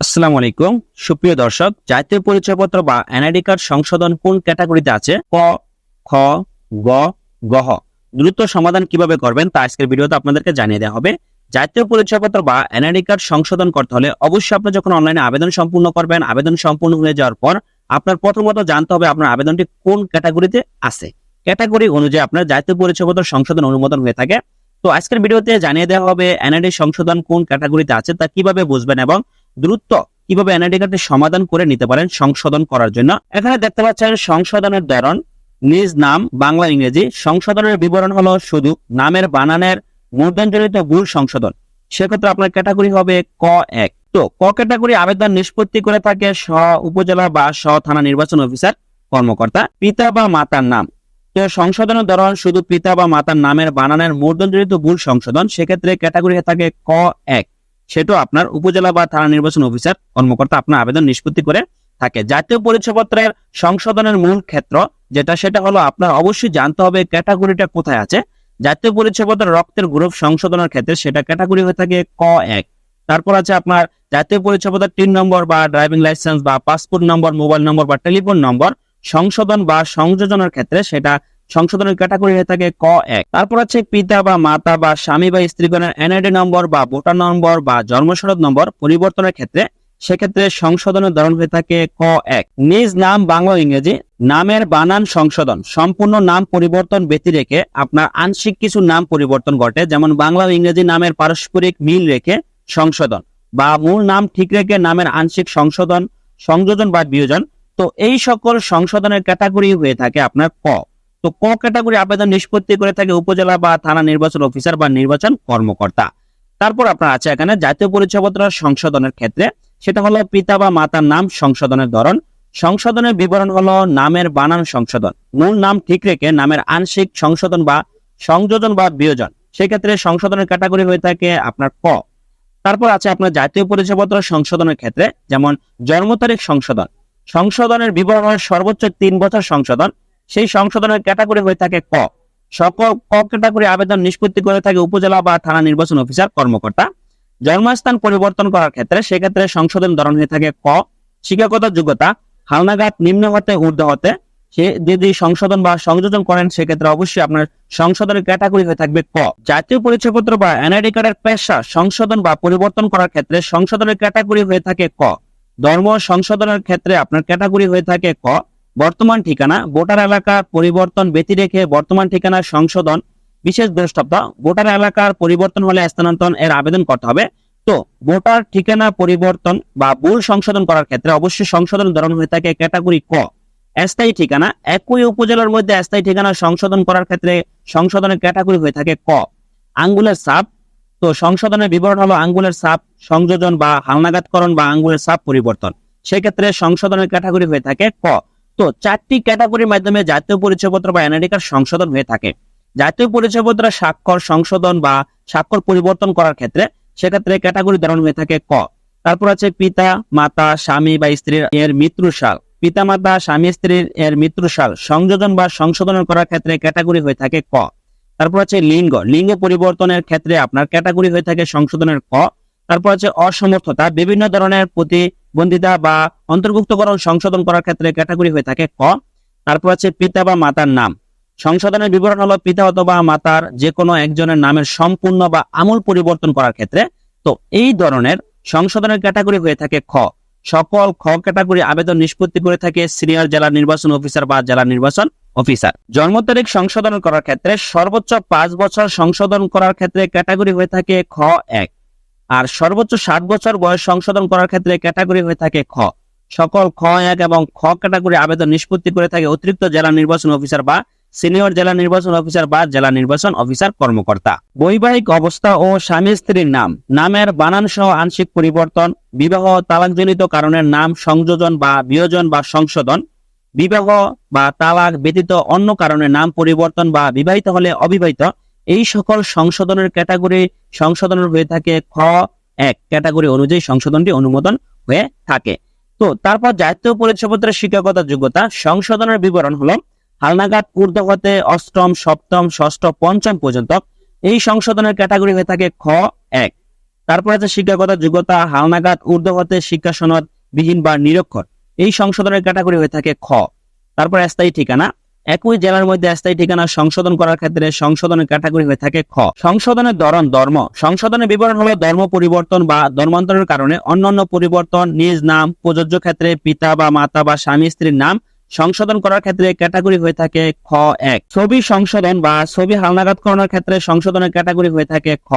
আসসালামু আলাইকুম। সুপ্রিয় দর্শক, জাতীয় পরিচয়পত্র বা এনআইডি কার্ড সংশোধন কোন ক্যাটাগরিতে আছে? ক, খ, গ গহ দ্রুত সমাধান কীভাবে করবেন তা আজকের ভিডিওতে আপনাদেরকে জানিয়ে দেওয়া হবে। জাতীয় পরিচয়পত্র বা এনআইডি কার্ড সংশোধন করতে হলে অবশ্যই আপনি যখন অনলাইনে আবেদন সম্পূর্ণ করবেন, আবেদন সম্পূর্ণ হয়ে যাওয়ার পর আপনার প্রথমত জানতে হবে আপনার আবেদনটি কোন ক্যাটাগরিতে আছে। ক্যাটাগরি অনুযায়ী আপনার জাতীয় পরিচয়পত্র সংশোধন অনুমোদন হয়ে থাকে। তো আজকের ভিডিওতে জানিয়ে দেওয়া হবে, এনআইডি সংশোধন কোন ক্যাটাগরিতে আছে তা কীভাবে বুঝবেন এবং দ্রুত কীভাবে এনআইডি সমাধান করে নিতে পারেন সংশোধন করার জন্য। এখানে দেখতে পাচ্ছেন সংশোধনের ধরন। নিজ নাম, বাংলা, ইংরেজি। সংশোধনের বিবরণ হলো শুধু নামের, বানানের মূর্ধনজনিত ভুল সংশোধন। সেক্ষেত্রে আপনার ক্যাটাগরি হবে ক এক। তো ক ক্যাটাগরি আবেদন নিষ্পত্তি করে থাকে স উপজেলা বা স থানা নির্বাচন অফিসার, কর্মকর্তা, পিতা বা মাতার নাম। তো সংশোধনের ধরন শুধু পিতা বা মাতার নামের, বানানের মূর্ধনজনিত ভুল সংশোধন। সেক্ষেত্রে ক্যাটাগরি থাকে ক এক। সেটাও আপনার উপজেলা বা থানা নির্বাচন অফিসার কর্মকর্তা আপনার আবেদন নিষ্পত্তি করে থাকে। জাতীয় পরিচয়পত্রের সংশোধনের মূল ক্ষেত্র যেটা, সেটা হলো আপনার অবশ্যই জানতে হবে ক্যাটাগরিটা কোথায় আছে। জাতীয় পরিচয়পত্রের রক্তের গ্রুপ সংশোধনের ক্ষেত্রে সেটা ক্যাটাগরি হয়ে থাকে ক এক। তারপর আছে আপনার জাতীয় পরিচয়পত্রের তিন নম্বর বা ড্রাইভিং লাইসেন্স বা পাসপোর্ট নম্বর, মোবাইল নম্বর বা টেলিফোন নম্বর। সংশোধন বা সংযোজনের ক্ষেত্রে সেটা সংশোধনের ক্যাটাগরি হয়ে থাকে ক এক। তারপর আছে পিতা বা মাতা বা স্বামী বা স্ত্রীগণের এনআইডি নম্বর বা ভোটার নম্বর বা জন্মসনদ নম্বর পরিবর্তনের ক্ষেত্রে, সেক্ষেত্রে সংশোধনের ধরন হয়ে থাকে ক এক। নিজ নাম বাংলা ইংরেজি, নামের বানান সংশোধন, সম্পূর্ণ নাম পরিবর্তন ব্যতি রেখে আপনার আংশিক কিছু নাম পরিবর্তন ঘটে, যেমন বাংলা ইংরেজি নামের পারস্পরিক মিল রেখে সংশোধন বা মূল নাম ঠিক রেখে নামের আংশিক সংশোধন, সংযোজন বা বিয়োজন। তো এই সকল সংশোধনের ক্যাটাগরি হয়ে থাকে আপনার ক। তো ক ক্যাটাগরি আবেদন নিষ্পত্তি করে থাকে উপজেলা বা থানা নির্বাচন অফিসার বা নির্বাচন কর্মকর্তা? তারপর আপনার আছে এখানে জাতীয় পরিচয়পত্র সংশোধনের ক্ষেত্রে, সেটা হলো পিতা বা মাতার নাম সংশোধনের ধরন, সংশোধনের বিবরণ হলো নামের বানান সংশোধন। মূল নাম ঠিক রেখে নামের আংশিক সংশোধন বা সংযোজন বা বিয়োজন, সেক্ষেত্রে সংশোধনের ক্যাটাগরি হয়ে থাকে আপনার ক। তারপর আছে আপনার জাতীয় পরিচয়পত্র সংশোধনের ক্ষেত্রে, যেমন জন্ম তারিখ সংশোধন, সংশোধনের বিবরণ সর্বোচ্চ তিন বছর সংশোধন সেই সংশোধনের ক্যাটাগরি হয়ে থাকে ক। সকল ক ক্যাটাগরি আবেদন নিষ্পত্তি করে থাকে উপজেলা বা থানা নির্বাচন অফিসার, কর্মকর্তা। জন্মস্থান পরিবর্তন করার ক্ষেত্রে সেক্ষেত্রে সংশোধন ধরন হয়ে থাকে ক। শিক্ষাগত যোগ্যতা, হালনাগাদ, নিম্ন হতে, ঊর্ধ্ব হতে। সে যদি সংশোধন বা সংযোজন করেন, সেক্ষেত্রে অবশ্যই আপনার সংশোধনের ক্যাটাগরি হয়ে থাকবে ক। জাতীয় পরিচয়পত্র বা এনআইডি কার্ডের পেশা সংশোধন বা পরিবর্তন করার ক্ষেত্রে সংশোধনের ক্যাটাগরি হয়ে থাকে ক। ধর্ম সংশোধনের ক্ষেত্রে আপনার ক্যাটাগরি হয়ে থাকে ক। বর্তমান ঠিকানা ভোটার এলাকার পরিবর্তন ব্যতি রেখে বর্তমান ঠিকানার সংশোধন, বিশেষ দ্রষ্টব্য, ভোটার এলাকার পরিবর্তন হলে স্থানান্তর এর আবেদন করতে হবে। তো, ভোটার ঠিকানা পরিবর্তন বা ভুল সংশোধন করার ক্ষেত্রে অবশ্যই সংশোধন ধরন হয়ে থাকে ক্যাটাগরি ক। স্থায়ী ঠিকানা, একই উপজেলার মধ্যে স্থায়ী ঠিকানা সংশোধন করার ক্ষেত্রে সংশোধনের ক্যাটাগরি হয়ে থাকে ক। আঙ্গুলের সাপ তো সংশোধনের বিবরণ হলো আঙ্গুলের সাপ সংযোজন বা হালনাগাদকরণ বা আঙ্গুলের সাপ পরিবর্তন। সেক্ষেত্রে সংশোধনের ক্যাটাগরি হয়ে থাকে ক। তো চারটি ক্যাটাগরির মাধ্যমে জাতীয় পরিচয়পত্র বা এনআইডি কার্ড সংশোধন হয়ে থাকে। জাতীয় পরিচয়পত্র স্বাক্ষর সংশোধন বা স্বাক্ষর পরিবর্তন করার ক্ষেত্রে সেক্ষেত্রে ক্যাটাগরি ধরন হয়ে থাকে ক। তারপর আছে পিতা, মাতা, স্বামী বা স্ত্রীর এর মৃত্যুর সাল। পিতা, মাতা, স্বামী, স্ত্রীর এর মৃত্যুর সাল। সংযোজন বা সংশোধন করার ক্ষেত্রে ক্যাটাগরি হয়ে থাকে ক। তারপর আছে লিঙ্গ। লিঙ্গ পরিবর্তনের ক্ষেত্রে আপনার ক্যাটাগরি হয়ে থাকে সংশোধনের ক। তারপর আছে অসমর্থতা। বিভিন্ন ধরনের প্রতিবন্ধিতা বা অন্তর্ভুক্তকরণ সংশোধন করার ক্ষেত্রে ক্যাটাগরি হয়ে থাকে ক। তারপর আছে পিতা বা মাতার নাম। সংশোধনের বিবরণ হলো পিতা অথবা মাতার যে কোনো একজনের নামের সম্পূর্ণ বা আমূল পরিবর্তন করার ক্ষেত্রে। তো এই ধরনের সংশোধনের ক্যাটাগরি হয়ে থাকে খ। সকল খ ক্যাটাগরি আবেদন নিষ্পত্তি করে থাকে সিনিয়র জেলা নির্বাচন অফিসার বা জেলা নির্বাচন অফিসার জন্ম তারিখ সংশোধন করার ক্ষেত্রে সর্বোচ্চ পাঁচ বছর সংশোধন করার ক্ষেত্রে ক্যাটাগরি হয়ে থাকে খ এক। আর সর্বোচ্চ ষাট বছর বয়স সংশোধন করার ক্ষেত্রে ক্যাটাগরি হয়ে থাকে খ। সকল খ, এক এবং খ ক্যাটাগরি আবেদন নিষ্পত্তি করে থাকে অতিরিক্ত জেলা নির্বাচন অফিসার বা সিনিয়র জেলা নির্বাচন অফিসার বা জেলা নির্বাচন অফিসার কর্মকর্তা। বৈবাহিক অবস্থা ও স্বামী স্ত্রীর নাম। নামের বানান সহ আংশিক পরিবর্তন, বিবাহ তালাকজনিত কারণের নাম সংযোজন বা বিয়োজন বা সংশোধন, বিবাহ বা তালাক ব্যতীত অন্য কারণে নাম পরিবর্তন বা বিবাহিত হলে অবিবাহিত এই সকল সংশোধনের ক্যাটাগরি সংশোধনের হয়ে থাকে খ এক। ক্যাটাগরি অনুযায়ী সংশোধনটি অনুমোদন হয়ে থাকে। তো তারপর জাতীয় পরিচয়পত্রের শিক্ষাগত যোগ্যতা। সংশোধনের বিবরণ হলো হালনাগাদ ঊর্ধ্ব হতে অষ্টম, সপ্তম, ষষ্ঠ, পঞ্চম পর্যন্ত এই সংশোধনের ক্যাটাগরি হয়ে থাকে খ এক। তারপর আছে শিক্ষাগত যোগ্যতা, হালনাগাদ ঊর্ধ্ব হতে শিক্ষা সনদ বিহীন বা নিরক্ষর। এই সংশোধনের ক্যাটাগরি হয়ে থাকে খ। তারপর স্থায়ী ঠিকানা একই জেলার মধ্যে স্থায়ী ঠিকানা সংশোধন করার ক্ষেত্রে সংশোধনের ক্যাটাগরি হয়ে থাকে খ। সংশোধনের ধরন ধর্ম। সংশোধনের বিবরণ হলো ধর্ম পরিবর্তন বা ধর্মান্তরের কারণে অন্যান্য পরিবর্তন, নিজ নাম, প্রযোজ্য ক্ষেত্রে পিতা বা মাতা বা স্বামী, স্ত্রীর নাম সংশোধন করার ক্ষেত্রে ক্যাটাগরি হয়ে থাকে খ এক। ছবি সংশোধন বা ছবি হালনাগাদ করানোর ক্ষেত্রে সংশোধনের ক্যাটাগরি হয়ে থাকে খ।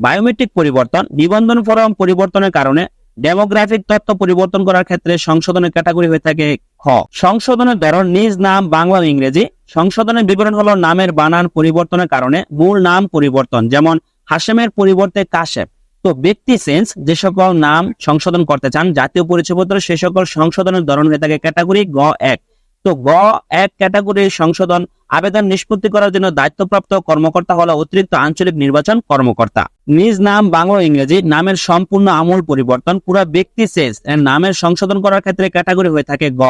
বায়োমেট্রিক পরিবর্তন, নিবন্ধন ফরম পরিবর্তনের কারণে ডেমোগ্রাফিক তথ্য পরিবর্তন করার ক্ষেত্রে সংশোধনের ক্যাটাগরি হয়ে থাকে খ। সংশোধনের ধরন নিজ নাম, বাংলা ইংরেজি। সংশোধনের বিবরণ হলো নামের বানান পরিবর্তনের কারণে মূল নাম পরিবর্তন, যেমন হাসেমের পরিবর্তে কাশেম। তো ব্যক্তি সেন্স যে সকল নাম সংশোধন করতে চান, জাতীয় পরিচয়পত্র সে সকল সংশোধনের ধরন হয়ে থাকে ক্যাটাগরি গ এক। তো গ এক ক্যাটাগরির সংশোধন আবেদন নিষ্পত্তি করার জন্য দায়িত্বপ্রাপ্ত কর্মকর্তা হলো অতিরিক্ত আঞ্চলিক নির্বাচন কর্মকর্তা। নিজ নাম, বাংলা ইংরেজি, নামের সম্পূর্ণ আমূল পরিবর্তন, পুরা ব্যক্তি শেষ। নামের সংশোধন করার ক্ষেত্রে ক্যাটাগরি হয়ে থাকে গ।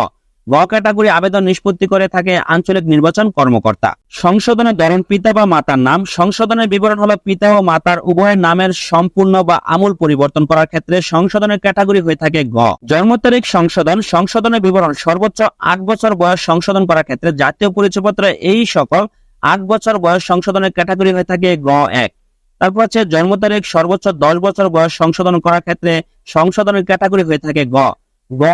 গ ক্যাটাগরি আবেদন নিষ্পত্তি করে থাকে আঞ্চলিক নির্বাচন কর্মকর্তা। সংশোধনের ধরন পিতা বা মাতার নাম। সংশোধনের বিবরণ হলো পিতা ও মাতার উভয়ের নামের সম্পূর্ণ বা আমূল পরিবর্তন করার ক্ষেত্রে সংশোধনের ক্যাটাগরি হয়ে থাকে গ। জন্ম তারিখ সংশোধন। সংশোধনের বিবরণ সর্বোচ্চ আট বছর বয়স সংশোধন করার ক্ষেত্রে জাতীয় পরিচয়পত্র এই সকল আট বছর বয়স সংশোধনের ক্যাটাগরি হয়ে থাকে গ এক। তারপর হচ্ছে জন্ম তারিখ সর্বোচ্চ দশ বছর বয়স সংশোধন করার ক্ষেত্রে সংশোধনের ক্যাটাগরি হয়ে থাকে গ। গ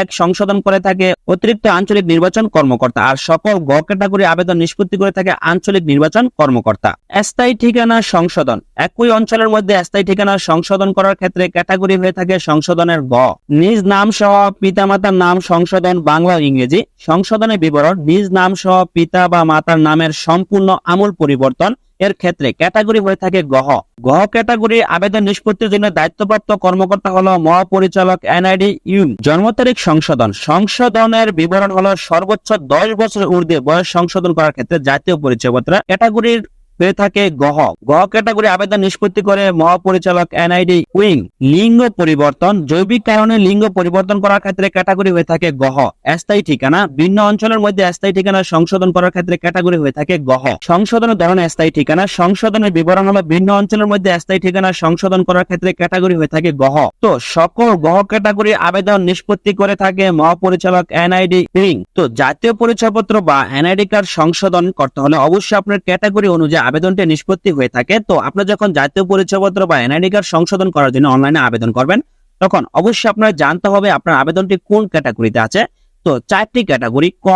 এক সংশোধন করে থাকে অতিরিক্ত আঞ্চলিক নির্বাচন কর্মকর্তা আর সকল গ ক্যাটাগরি আবেদন নিষ্পত্তি করে থাকে আঞ্চলিক নির্বাচন কর্মকর্তা। স্থায়ী ঠিকানা সংশোধন। একই অঞ্চলের মধ্যে স্থায়ী ঠিকানা সংশোধন করার ক্ষেত্রে ক্যাটাগরি হয়ে থাকে সংশোধনের গ। নিজ নাম সহ পিতামাতার নাম সংশোধন বাংলা ইংরেজি। সংশোধনের বিবরণ, নিজ নাম সহ পিতা বা মাতার নামের সম্পূর্ণ আমূল পরিবর্তন এর ক্ষেত্রে ক্যাটাগরি হয়ে থাকে গহ গহ ক্যাটাগরি আবেদন নিষ্পত্তির জন্য দায়িত্বপ্রাপ্ত কর্মকর্তা হল মহাপরিচালক এনআইডি ইউন জন্ম তারিখ সংশোধন। সংশোধনের বিবরণ হলো সর্বোচ্চ দশ বছর ঊর্ধ্বে বয়স সংশোধন করার ক্ষেত্রে জাতীয় পরিচয়পত্র ক্যাটাগরির হয়ে থাকে গহ। গহ ক্যাটাগরি আবেদন নিষ্পত্তি করে মহাপরিচালক এনআইডি উইং লিঙ্গ পরিবর্তন, জৈবিক কারণে লিঙ্গ পরিবর্তন করার ক্ষেত্রে ক্যাটাগরি হয়ে থাকে গহ। স্থায়ী ঠিকানা, ভিন্ন অঞ্চলের মধ্যে স্থায়ী ঠিকানা সংশোধন করার ক্ষেত্রে ক্যাটাগরি হয়ে থাকে গহ। সংশোধনের ধরন স্থায়ী ঠিকানা, সংশোধনের বিবরণ হলো ভিন্ন অঞ্চলের মধ্যে স্থায়ী ঠিকানা সংশোধন করার ক্ষেত্রে ক্যাটাগরি হয়ে থাকে গহ। তো সকল গহ ক্যাটাগরি আবেদন নিষ্পত্তি করে থাকে মহাপরিচালক এনআইডি উইং তো জাতীয় পরিচয়পত্র বা এনআইডি কার্ড সংশোধন করতে হলে অবশ্যই আপনার ক্যাটাগরি অনুযায়ী আবেদনটি নিষ্পত্তি হয়ে থাকে, তো আপনার যখন জাতীয় পরিচয়পত্র বা এনআইডি কার্ড সংশোধন করার জন্য অনলাইনে আবেদন করবেন, তখন অবশ্যই আপনার জানতে হবে আপনার আবেদনটি কোন ক্যাটাগরিতে আছে। তো চারটি ক্যাটাগরি ক,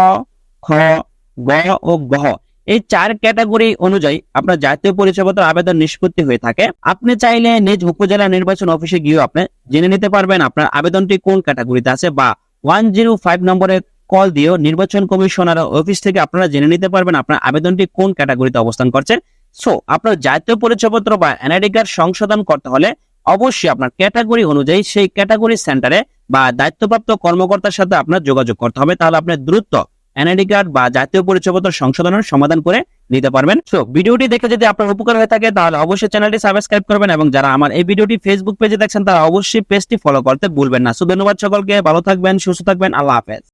খ, গ ও গহ এই চার ক্যাটাগরি অনুযায়ী আপনার জাতীয় পরিচয়পত্র আবেদন নিষ্পত্তি হয়ে থাকে। আপনি চাইলে নিজ উপজেলা নির্বাচন অফিসে গিয়েও আপনি জেনে নিতে পারবেন আপনার আবেদনটি কোন ক্যাটাগরিতে আছে বা ওয়ান জিরো ফাইভ নম্বরে কল দিয়েও নির্বাচন কমিশনার অফিস থেকে আপনারা জেনে নিতে পারবেন আপনার আবেদনটি কোন ক্যাটাগরিতে অবস্থান করছে। সো আপনার জাতীয় পরিচয়পত্র বা এনআইডি কার্ড সংশোধন করতে হলে অবশ্যই আপনার ক্যাটাগরি অনুযায়ী সেই ক্যাটাগরি সেন্টারে বা দায়িত্বপ্রাপ্ত কর্মকর্তার সাথে আপনার যোগাযোগ করতে হবে। তাহলে আপনার দ্রুত এনআইডি কার্ড বা জাতীয় পরিচয়পত্র সংশোধনের সমাধান করে নিতে পারবেন। সো ভিডিওটি দেখে যদি আপনার উপকার হয়ে থাকে, তাহলে অবশ্যই চ্যানেলটি সাবস্ক্রাইব করবেন এবং যারা আমার এই ভিডিওটি ফেসবুক পেজে দেখছেন, তারা অবশ্যই পেজটি ফলো করতে ভুলবেন না। সো ধন্যবাদ সকলকে। ভালো থাকবেন, সুস্থ থাকবেন। আল্লাহ হাফেজ।